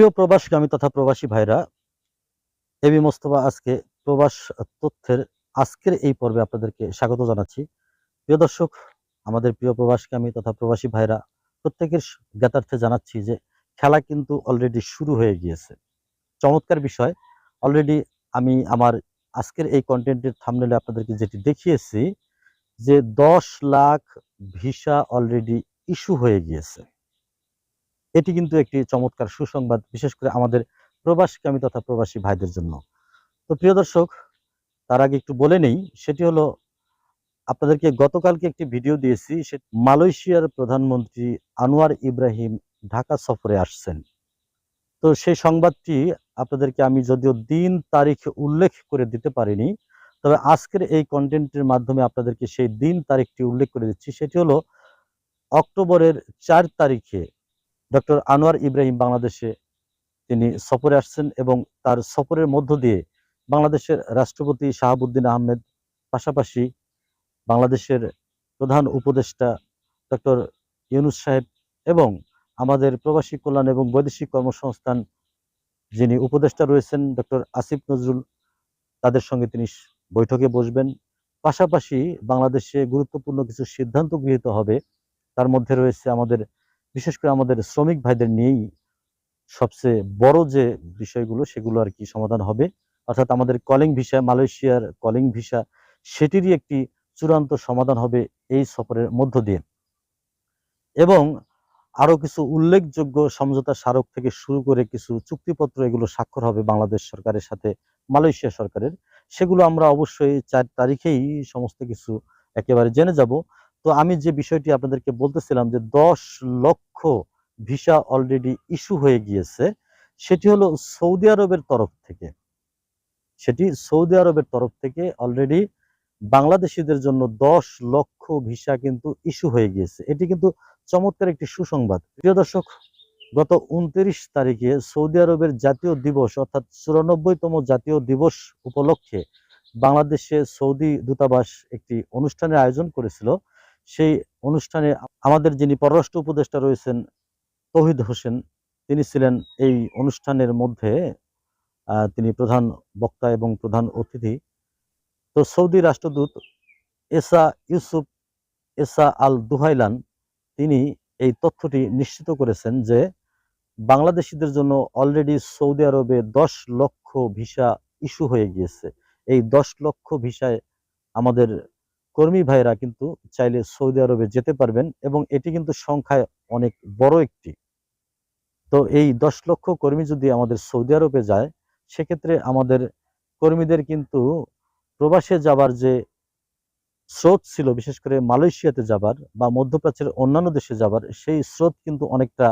প্রিয় প্রবাসগামী তথা প্রবাসী ভাইরা, এবি মোস্তফা আজকে প্রবাস তথ্যের আজকের এই পর্বে আপনাদেরকে স্বাগত জানাচ্ছি। প্রিয় দর্শক, আমাদের প্রিয় প্রবাসগামী তথা প্রবাসী ভাইরা, প্রত্যেকের জ্ঞাতার্থে জানাচ্ছি যে খেলা কিন্তু অলরেডি শুরু হয়ে গিয়েছে। চমৎকার বিষয়। অলরেডি আমি আমার আজকের এই কন্টেন্টের থামনেলে আপনাদেরকে যেটি দেখিয়েছি, যে দশ লাখ ভিসা অলরেডি ইস্যু হয়ে গিয়েছে। এটি কিন্তু একটি চমৎকার সুসংবাদ, বিশেষ করে আমাদের প্রবাসকামী তথা প্রবাসী ভাইদের জন্য। তো প্রিয় দর্শক, তার আগে একটু বলে নেই, সেটি হলো আপনাদেরকে গতকালকে একটি ভিডিও দিয়েছি, সে মালয়েশিয়ার প্রধানমন্ত্রী আনোয়ার ইব্রাহিম ঢাকা সফরে আসছেন। তো সেই সংবাদটি আপনাদেরকে আমি যদিও দিন, তারিখ উল্লেখ করে দিতে পারিনি, তবে আজকের এই কন্টেন্টের মাধ্যমে আপনাদেরকে সেই দিন, তারিখটি উল্লেখ করে দিচ্ছি, সেটি হলো অক্টোবরের চার তারিখে ডক্টর আনোয়ার ইব্রাহিম বাংলাদেশে তিনি সফরে আসছেন এবং তার সফরের মধ্য দিয়ে বাংলাদেশের রাষ্ট্রপতি শাহাবুদ্দিন আহমেদ, পাশাপাশি বাংলাদেশের প্রধান উপদেষ্টা ডক্টর ইউনুস সাহেব এবং আমাদের প্রবাসী কল্যাণ এবং বৈদেশিক কর্মসংস্থান যিনি উপদেষ্টা রয়েছেন ডক্টর আসিফ নজরুল, তাদের সঙ্গে তিনি বৈঠকে বসবেন। পাশাপাশি বাংলাদেশে গুরুত্বপূর্ণ কিছু সিদ্ধান্ত গৃহীত হবে। তার মধ্যে রয়েছে আমাদের বিশেষ করে আমাদের শ্রমিক ভাইদের নিয়েই সবচেয়ে বড় যে বিষয়গুলো, সেগুলো আর কি সমাধান হবে। অর্থাৎ আমাদের কলিং ভিসা মালয়েশিয়ার কলিং ভিসা সেটিরই একটি চূড়ান্ত সমাধান হবে এই সফরের মধ্য দিয়ে। এবং আরও কিছু উল্লেখযোগ্য সমঝোতা স্মারক থেকে শুরু করে কিছু চুক্তিপত্র এগুলো স্বাক্ষর হবে বাংলাদেশ সরকারের সাথে, মালয়েশিয়া সরকারের। সেগুলো আমরা অবশ্যই চার তারিখেই সমস্ত কিছু একেবারে জেনে যাব। তো আমি যে বিষয়টি আপনাদেরকে বলতেছিলাম যে দশ লক্ষ ভিসা অলরেডি ইস্যু হয়ে গিয়েছে, সেটি হলো সৌদি আরবের তরফ থেকে। সেটি সৌদি আরবের তরফ থেকে অলরেডি বাংলাদেশিদের জন্য দশ লক্ষ ভিসা কিন্তু ইস্যু হয়ে গিয়েছে। এটি কিন্তু চমৎকার একটি সুসংবাদ। প্রিয় দর্শক, গত উনত্রিশ তারিখে সৌদি আরবের জাতীয় দিবস অর্থাৎ চুরানব্বইতম জাতীয় দিবস উপলক্ষে বাংলাদেশে সৌদি দূতাবাস একটি অনুষ্ঠানের আয়োজন করেছিল। সেই অনুষ্ঠানে আমাদের যিনি পররাষ্ট্র উপদেষ্টা রয়েছেন তহিদ হোসেন, তিনি ছিলেন এই অনুষ্ঠানের মধ্যে তিনি প্রধান বক্তা এবং প্রধান অতিথি। তো সৌদি রাষ্ট্রদূত এসা ইউসুফ, এসা আল দুহাইলান তিনি এই তথ্যটি নিশ্চিত করেছেন যে বাংলাদেশিদের জন্য অলরেডি সৌদি আরবে দশ লক্ষ ভিসা ইস্যু হয়ে গিয়েছে। এই দশ লক্ষ ভিসায় আমাদের কর্মী ভাইরা কিন্তু চাইলে সৌদি আরবে যেতে পারবেন এবং এটি কিন্তু সংখ্যায় অনেক বড় একটি। তো এই দশ লক্ষ কর্মী যদি আমাদের সৌদি আরবে যায়, সেক্ষেত্রে আমাদের কর্মীদের কিন্তু প্রবাসে যাবার যে স্রোত ছিল, বিশেষ করে মালয়েশিয়াতে যাবার বা মধ্যপ্রাচ্যের অন্যান্য দেশে যাবার, সেই স্রোত কিন্তু অনেকটা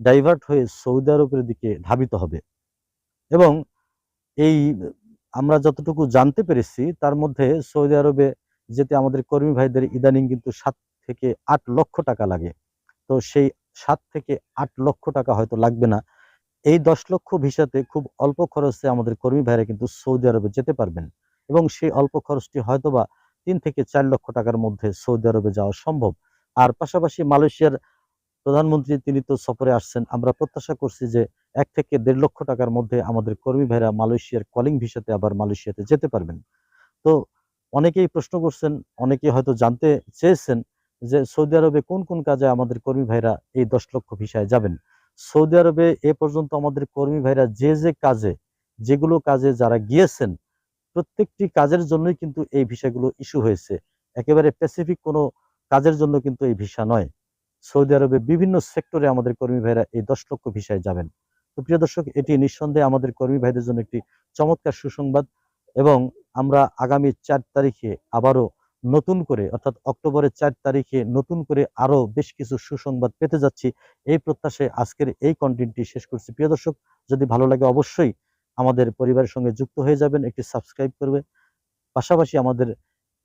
ডাইভার্ট হয়ে সৌদি আরবের দিকে ধাবিত হবে। এবং এই আমরা যতটুকু জানতে পেরেছি, তার মধ্যে সৌদি আরবে যেতে আমাদের কর্মী ভাইদের ইদানিং কিন্তু সাত থেকে আট লক্ষ টাকা লাগে। তো সেই সাত থেকে আট লক্ষ টাকা হয়তো লাগবে না। এই দশ লক্ষ ভিসাতে খুব অল্প খরচে আমাদের কর্মী ভাইরা কিন্তু সৌদি আরবে যেতে পারবেন এবং সেই অল্প খরচটি হয়তোবা তিন থেকে চার লক্ষ টাকার মধ্যে সৌদি আরবে যাওয়া সম্ভব। আর পাশাপাশি মালয়েশিয়ার প্রধানমন্ত্রী তিনি তো সফরে আসছেন, আমরা প্রত্যাশা করছি যে এক থেকে দেড় লক্ষ টাকার মধ্যে আমাদের কর্মী ভাইরা মালয়েশিয়ার কলিং ভিসাতে আবার মালয়েশিয়াতে যেতে পারবেন। তো অনেকেই প্রশ্ন করছেন, অনেকেই হয়তো জানতে চেয়েছেন যে সৌদি আরবে কোন কোন কাজে আমাদের কর্মী ভাইরা এই দশ লক্ষ ভিসায় যাবেন। সৌদি আরবে এ পর্যন্ত আমাদের কর্মী ভাইরা যে যে কাজে, যেগুলো কাজে যারা গিয়েছেন, প্রত্যেকটি কাজের জন্যই কিন্তু এই ভিসাগুলো ইস্যু হয়েছে। একেবারে স্পেসিফিক কোনো কাজের জন্য কিন্তু এই ভিসা নয়। সৌদি আরবে বিভিন্ন সেক্টরে আমাদের কর্মী ভাইরা এই দশ লক্ষ ভিসায় যাবেন। তো প্রিয় দর্শক, এটি নিঃসন্দেহে আমাদের কর্মী ভাইদের জন্য একটি চমৎকার সুসংবাদ। এবং আমরা আগামী চার তারিখে আবারও নতুন করে, অর্থাৎ অক্টোবরের চার তারিখে নতুন করে আরও বেশ কিছু সুসংবাদ পেতে যাচ্ছি। এই প্রত্যাশায় আজকের এই কন্টেন্টটি শেষ করছি। প্রিয় দর্শক, যদি ভালো লাগে অবশ্যই আমাদের পরিবারের সঙ্গে যুক্ত হয়ে যাবেন, একটি সাবস্ক্রাইব করবে পাশাপাশি আমাদের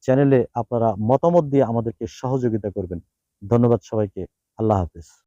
চ্যানেলে আপনারা মতামত দিয়ে আমাদেরকে সহযোগিতা করবেন। ধন্যবাদ সবাইকে। আল্লাহ হাফিজ।